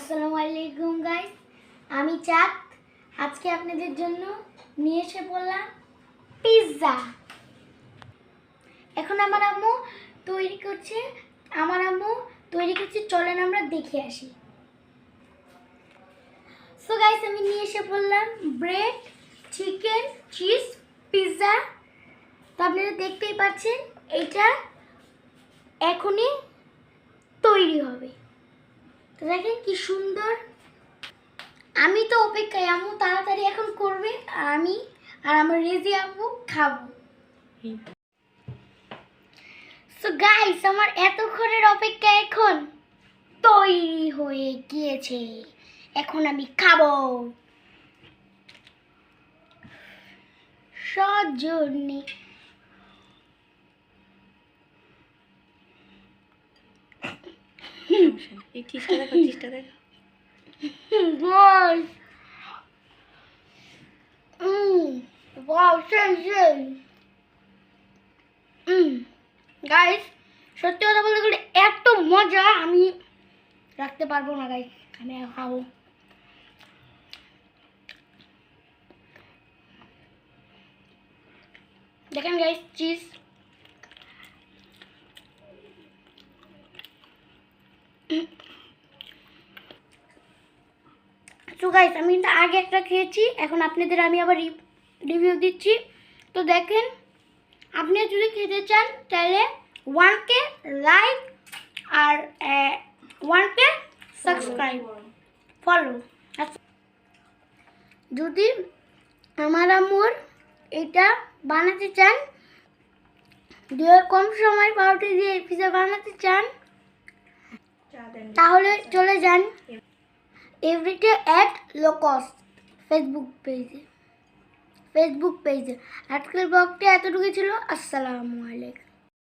আসসালামু আলাইকুম গাইস আমি চাঁদ। আজকে আপনাদের জন্য নিয়ে এসে বললাম পিৎজা এখন আমার আম্মু তৈরি করছে, আমার আম্মু তৈরি করছে, চলেন আমরা দেখে আসি। সো গাইস আমি নিয়ে এসে বললাম ব্রেড চিকেন চিজ পিৎজা তো আপনারা দেখতেই পাচ্ছেন, এটা এখনই তৈরি হবে। দেখেন কি সুন্দর। আমি তো অপেক্ষায়, আম্মু তাড়াতাড়ি এখন করবে, আমি আর আমার রেজি আম্মু খাব। সো গাইস আমার এতক্ষণের অপেক্ষা এখন তৈরি হয়ে গিয়েছে। এখন আমি খাব। সজনে গাইস সত্যি কথা বলতে গেলে এত মজা আমি রাখতে পারব না গাইস আমি খাব। দেখেন গাইস চিজ তো গাইস আমি কিন্তু আগে একটা খেয়েছি, এখন আপনাদের আমি আবার রিভিউ দিচ্ছি। তো দেখেন, আপনি যদি খেতে চান, তাহলে ওয়ানকে লাইক আর ওয়ানকে সাবস্ক্রাইব ফলো যদি আমার আম্মুর এটা বানাতে চান দু কম সময় পাউটি দিয়ে পিজা বানাতে চান তাহলে চলে যান এভরিডে অ্যাট লোকস ফেসবুক পেজে ফেসবুক পেজে। আজকের ব্লগটি এতটুকু ছিল। আসসালামু আলাইকুম।